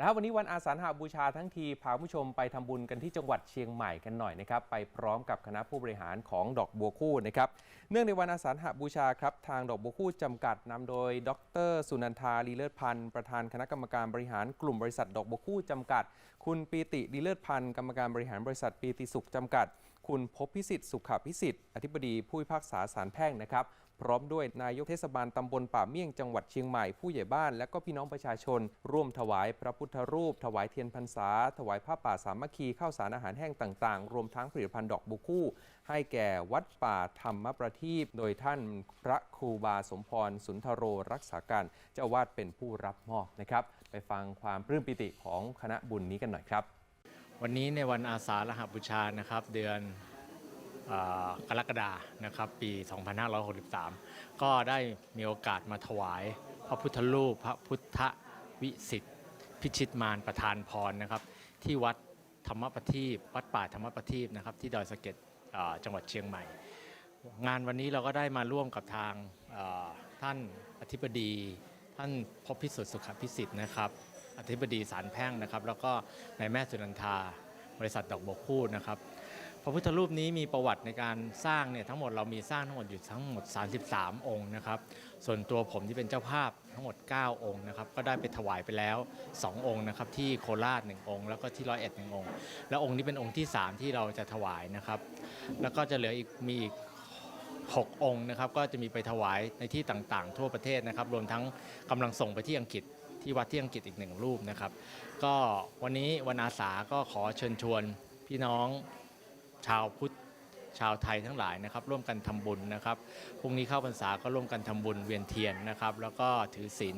นะครับวันนี้วันอาสาฬหบูชาทั้งทีพาผู้ชมไปทำบุญกันที่จังหวัดเชียงใหม่กันหน่อยนะครับไปพร้อมกับคณะผู้บริหารของดอกบัวคู่นะครับเนื่องในวันอาสาฬหบูชาครับทางดอกบัวคู่จำกัดนำโดย ดร สุนันทาลีเลิศพันธ์ประธานคณะกรรมการบริหารกลุ่มบริษัทดอกบัวคู่จำกัด คุณปีติลีเลิศพันธ์กรรมการบริหารบริษัทปีติสุขจำกัด คุณพบพิสิทธิ์สุขพิสิทธิ์อธิบดีผู้พิพากษาศาลแพ่งนะครับ พร้อมด้วยนายกเทศบาลตำบลป่าเมี่ยงจังหวัดเชียงใหม่ผู้ใหญ่บ้าน และก็พี่น้องประชาชน ร่วมถวายพระพุทธรูป ถวายเทียนพรรษา ถวายผ้าป่าสามัคคีข้าวสารอาหารแห้งต่างๆ รวมทั้งผลิตภัณฑ์ดอกบุคู่ ให้แก่วัดป่าธรรมประทีปโดยท่านพระครูบาสมพรสุนทโรรักษาการเจ้าวาดเป็นผู้รับมอบนะครับ ไปฟังความปลื้มปิติของคณะบุญนี้กันหน่อยครับ วันนี้ในวันอาสาฬหบูชานะครับ เดือน กรกฎานะครับปี 2563 ก็ได้มีโอกาสมาถวาย พระพุทธรูปพระพุทธวิสิทธิพิชิตมารประธานพรนะครับ ที่วัดธรรมประทีปวัดป่าธรรมประทีปนะครับที่ดอยสะเก็ดจังหวัดเชียงใหม่ งานวันนี้เราก็ได้มาร่วมกับทางท่านอธิบดี ท่านพบพิสุทธิ์สุขพิสิทธิ์นะครับอธิบดีศาลแพ่งนะครับ แล้วก็นายแม่สุนันทาบริษัทดอกบกคู่นะครับ พระพุทธรูปนี้มีประวัติในการสร้างเนี่ยทั้งหมดเรามีสร้างทั้งหมดอยู่ทั้งหมด 33 องค์นะครับ ส่วนตัวผมที่เป็นเจ้าภาพทั้งหมด 9 องค์นะครับ ก็ได้ไปถวายไปแล้ว 2 องค์นะครับที่โคราช 1 องค์ แล้วก็ที่ร้อยเอ็ดหนึ่งองค์ แล้วองค์นี้เป็นองค์ที่ 3 ที่เราจะถวายนะครับ แล้วก็จะเหลืออีกมีอีก6องค์นะครับก็จะมีไปถวายในที่ต่างๆ ทั่วประเทศนะครับ รวมทั้งกำลังส่งไปที่อังกฤษที่วัดที่อังกฤษอีกหนึ่งรูปนะครับ ก็วันนี้วันอาสาก็ขอเชิญชวนพี่น้อง ชาวพุทธชาวไทยทั้งหลายนะครับร่วมกันทำบุญนะครับพรุ่งนี้เข้าพรรษาก็ร่วมกันทำบุญเวียนเทียนนะครับ แล้วก็ถือศีล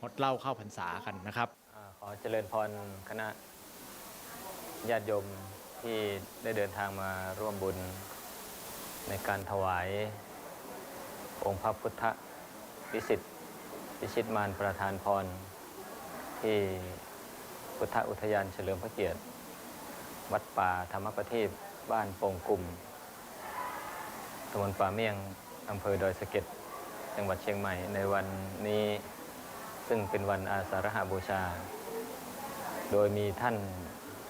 งดเหล้าเข้าพรรษากันนะครับขอเจริญพรคณะญาติโยมที่ได้เดินทางมาร่วมบุญในการถวาย องค์พระพุทธวิสิทธิพิชิตมารประธานพร ที่พุทธอุทยานเฉลิมพระเกียรติ วัดป่าธรรมประทีป บ้านโป่งกลุ่มตำบลป่าเมี่ยงอำเภอดอยสะเก็ด จังหวัดเชียงใหม่ ในวันนี้ซึ่งเป็นวันอาสาฬหบูชา โดยมีท่าน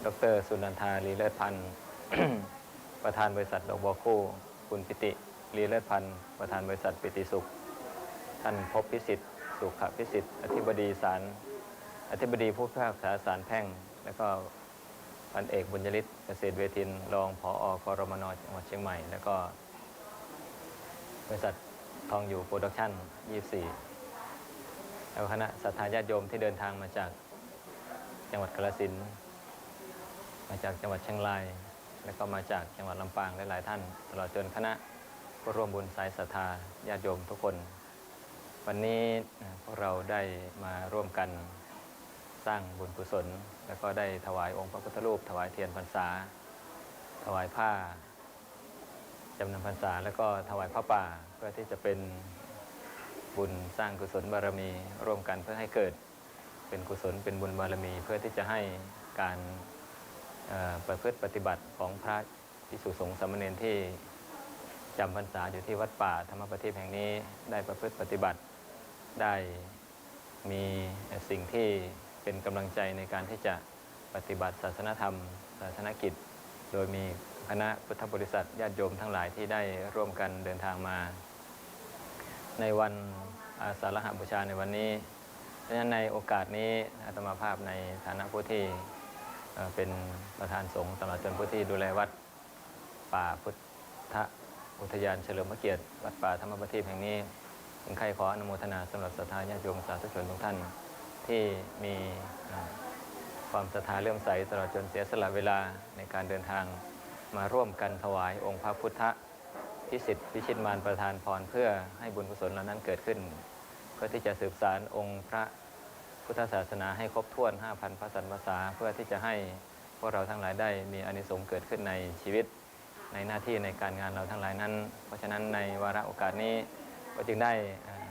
ดรสุนันทาลีเลิศพันธ์ประธานบริษัทดอกบัวคู่ คุณปิติลีเลิศพันธ์ประธานบริษัทปิติสุข ท่านพบพิสิทธิ์ สุขพิสิทธิ์ อธิบดีศาลอธิบดีผู้พิพากษาศาลแพ่ง แล้วก็ พันเอกบุญยฤทธิ์เกษตรเวทินรองผออกรมนจังหวัดเชียงใหม่ แล้วก็บริษัททองอยู่โปรดักชั่น 24 แล้วคณะศรัทธาญาติโยมที่เดินทางมาจากจังหวัดกาฬสินมาจากจังหวัดเชียงราย แล้วก็มาจากจังหวัดลำปางหลายๆท่าน ตลอดจนคณะผู้ร่วมบุญสายศรัทธาญาติโยมทุกคน วันนี้พวกเราได้มาร่วมกัน สร้างบุญกุศล แล้วก็ได้ถวายองค์พระพุทธรูป ถวายเทียนพรรษา ถวายผ้าจำนำพรรษา แล้วก็ถวายผ้าป่าเพื่อที่จะเป็นบุญสร้างกุศลบารมีร่วมกันเพื่อให้เกิดเป็นกุศลเป็นบุญบารมี เพื่อที่จะให้การประพฤติปฏิบัติของพระภิกษุสงฆ์สามเณรที่จำพรรษาอยู่ที่วัดป่าธรรมประทีปแห่งนี้ได้ประพฤติปฏิบัติได้มีสิ่งที่ เป็นกำลังใจในการที่จะปฏิบัติศาสนธรรม ศาสนกิจ โดยมีคณะพุทธบริษัทญาติโยมทั้งหลายที่ได้ร่วมกันเดินทางมา ในวันอาสาฬหบูชาในวันนี้เพราะฉะนั้นในโอกาสนี้อาตมาภาพในฐานะผู้ที่เป็นประธานสงฆ์ตลอดจนผู้ที่ดูแลวัดป่าพุทธอุทยานเฉลิมพระเกียรติ วัดป่าธรรมประทีปแห่งนี้ถึงใครขออนุโมทนาสำหรับศรัทธาญาติโยมสาธุชนทุกท่าน ที่มีความศรัทธาเลื่อมใสตลอดจนเสียสละเวลาในการเดินทางมาร่วมกันถวายองค์พระพุทธพิสิทธิ์พิชิตมารประธานพรเพื่อให้บุญกุศลเหล่านั้นเกิดขึ้น เพื่อที่จะสืบสารองค์พระพุทธศาสนาให้ครบถ้วน 5,000 พระสันภาษา เพื่อที่จะให้พวกเราทั้งหลายได้มีอนิสงส์เกิดขึ้นในชีวิต ในหน้าที่ในการงานเราทั้งหลายนั้น เพราะฉะนั้นในวาระโอกาสนี้ก็จึงได้เอ่อ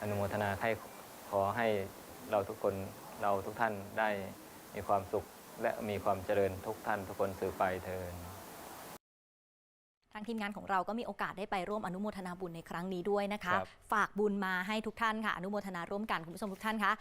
อนุโมทนาให้ขอให้ เราทุกคนเราทุกท่านได้มีความสุขและมีความเจริญทุกท่านทุกคนสืบไปเทินทางทีมงานของเราก็มีโอกาสได้ไปร่วมอนุโมทนาบุญในครั้งนี้ด้วยนะคะครับฝากบุญมาให้ทุกท่านค่ะ อนุโมทนาร่วมกันคุณผู้ชมทุกท่านคะ